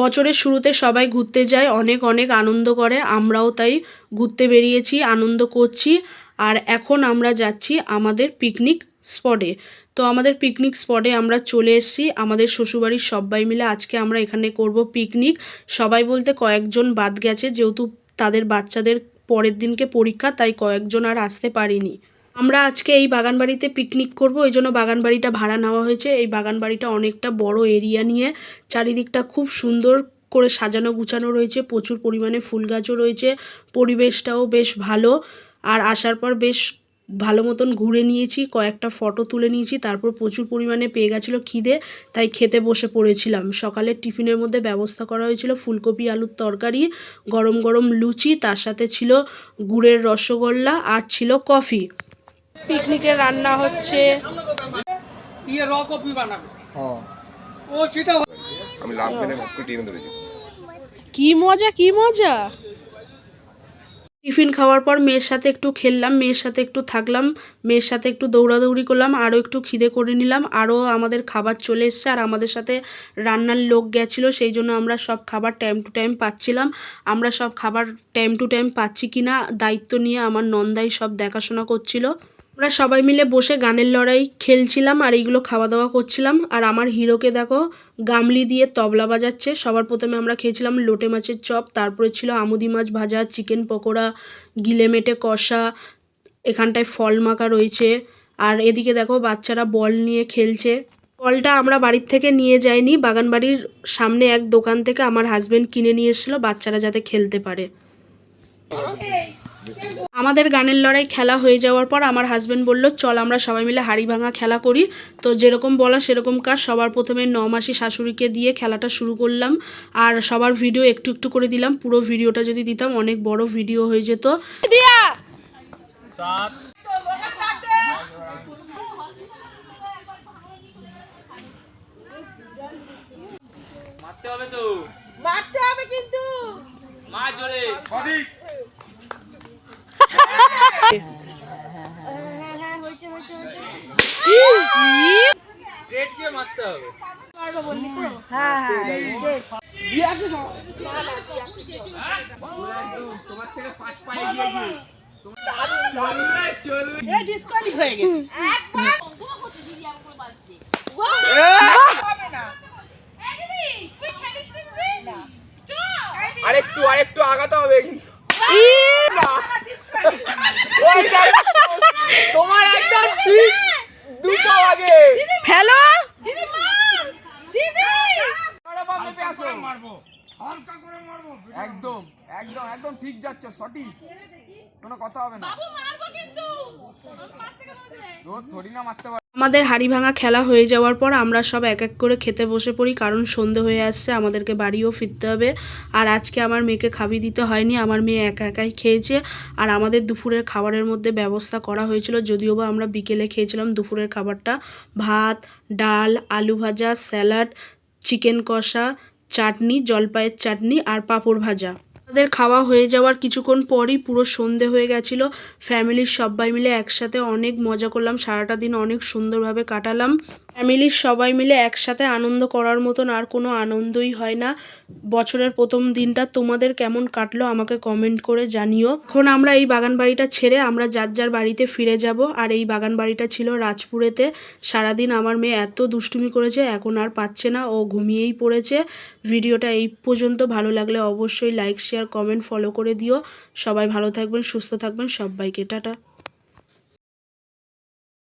বছরের শুরুতে সবাই ঘুরতে যায়, অনেক অনেক আনন্দ করে, আমরাও তাই ঘুরতে বেরিয়েছি, আনন্দ করছি। আর এখন আমরা যাচ্ছি আমাদের পিকনিক স্পটে তো আমাদের পিকনিক স্পটে আমরা চলে এসেছি, আমাদের শ্বশুরবাড়ির সবাই মিলে আজকে আমরা এখানে করব পিকনিক সবাই বলতে কয়েকজন বাদ গেছে, যেহেতু তাদের বাচ্চাদের পরের দিনকে পরীক্ষা, তাই কয়েকজন আর আসতে পারিনি। আমরা আজকে এই বাগান বাড়িতে পিকনিক করব, ওই জন্য বাগান বাড়িটা ভাড়া নেওয়া হয়েছে। এই বাগান বাড়িটা অনেকটা বড় এরিয়া নিয়ে, চারিদিকটা খুব সুন্দর করে সাজানো গুছানো রয়েছে, প্রচুর পরিমাণে ফুল গাছও রয়েছে, পরিবেশটাও বেশ ভালো। আর আসার পর বেশ ভালো মতন ঘুরে নিয়েছি, কয়েকটা ফটো তুলে নিয়েছি, তারপর প্রচুর পরিমাণে পেয়ে গেছিল খিদে, তাই খেতে বসে পড়েছিলাম। সকালের টিফিনের মধ্যে ব্যবস্থা করা হয়েছিল ফুলকপি, আলুর তরকারি, গরম গরম লুচি, তার সাথে ছিল গুড়ের রসগোল্লা, আর ছিল কফি। পিকনিকের রান্না হচ্ছে। ইয়ে র কপি বানাবে। হ্যাঁ। ও সেটা আমি লাভ টেনে ধরেছি কি মজা কি মজা? টিফিন খাওয়ার পর মেয়ের সাথে একটু খেললাম মেয়ের সাথে একটু থাকলাম মেয়ের সাথে একটু দৌড়াদৌড়ি করলাম আরও একটু খিদে করে নিলাম আরও আমাদের খাবার চলে এসছে আর আমাদের সাথে রান্নার লোক গেছিল সেই জন্য আমরা সব খাবার টাইম টু টাইম পাচ্ছিলাম। আমরা সব খাবার টাইম টু টাইম পাচ্ছি কি না দায়িত্ব নিয়ে আমার নন্দাই সব দেখাশোনা করছিল। আমরা সবাই মিলে বসে গানের লড়াই খেলছিলাম আর এইগুলো খাওয়া দাওয়া করছিলাম। আর আমার হিরোকে দেখো, গামলি দিয়ে তবলা বাজাচ্ছে। সবার প্রথমে আমরা খেয়েছিলাম লোটে মাছের চপ, তারপরে ছিল আমুদি মাছ ভাজা, চিকেন পকোড়া, গিলে মেটে কষা, এখানটায় ফল মাখা রয়েছে। আর এদিকে দেখো, বাচ্চারা বল নিয়ে খেলছে। বলটা আমরা বাড়ির থেকে নিয়ে যাইনি বাগান বাড়ির সামনে এক দোকান থেকে আমার হাজবেন্ড কিনে নিয়ে এসেছিল, বাচ্চারা যাতে খেলতে পারে। আমাদের গানের লড়াই খেলা হয়ে যাওয়ার পর আমার হাজব্যান্ড বলল চল আমরা সবাই মিলে হাড়ি ভাঙা খেলা করি। তো যেরকম বলা সেরকম কাজ সবার প্রথমে ন মাসি শাশুড়িকে দিয়ে খেলাটা শুরু করলাম। আর সবার ভিডিও একটু একটু করে দিলাম পুরো ভিডিওটা যদি দিতাম অনেক বড় ভিডিও হয়ে যেত। দিয়া! মারতে হবে তো। মারতে হবে কিন্তু। মা জোরে হ্যাঁ হ্যাঁ হয়েছে হয়েছে হয়েছে স্ট্রেট দিয়ে মারতে হবে হ্যাঁ হ্যাঁ তোমার থেকে পাঁচ পায়ে গিয়ে গিয়ে ডিসকোয়ালি হয়ে গেছে আরেকটু আরেকটু আগাতে হবে। কিন্তু একদম একদম একদম ঠিক যাচ্ছে সঠিক। কোনো কথা হবে না। রোদ থরি না মারতে আমাদের হাড়ি ভাঙা খেলা হয়ে যাওয়ার পর আমরা সব এক এক করে খেতে বসে পড়ি কারণ সন্ধে হয়ে আসছে আমাদেরকে বাড়িও ফিরতে হবে। আর আজকে আমার মেয়েকে খাবি দিতে হয়নি আমার মেয়ে একা একাই খেয়েছে। আর আমাদের দুপুরের খাবারের মধ্যে ব্যবস্থা করা হয়েছিল যদিও বা আমরা বিকেলে খেয়েছিলাম দুপুরের খাবারটা। ভাত ডাল আলু ভাজা স্যালাড চিকেন কষা চাটনি, জলপাইয়ের চাটনি আর পাঁপড় ভাজা। তাদের খাওয়া হয়ে যাওয়ার কিছুক্ষণ পরই পুরো সন্ধে হয়ে গেছিল। ফ্যামিলির সবাই মিলে একসাথে অনেক মজা করলাম। সারাটা দিন অনেক সুন্দরভাবে কাটালাম। ফ্যামিলির সবাই মিলে একসাথে আনন্দ করার মতন আর কোনো আনন্দই হয় না। বছরের প্রথম দিনটা তোমাদের কেমন কাটলো আমাকে কমেন্ট করে জানিও। এখন আমরা এই বাগান বাড়িটা ছেড়ে আমরা যার যার বাড়িতে ফিরে যাব। আর এই বাগান বাড়িটা ছিল রাজপুরেতে। সারাদিন আমার মেয়ে এত দুষ্টুমি করেছে, এখন আর পাচ্ছে না। ও ঘুমিয়েই পড়েছে। ভিডিওটা এই পর্যন্ত ভালো লাগলে অবশ্যই লাইক শেয়ার কমেন্ট ফলো করে দিও। সবাই ভালো থাকবেন, সুস্থ থাকবেন। সবাইকে টাটা।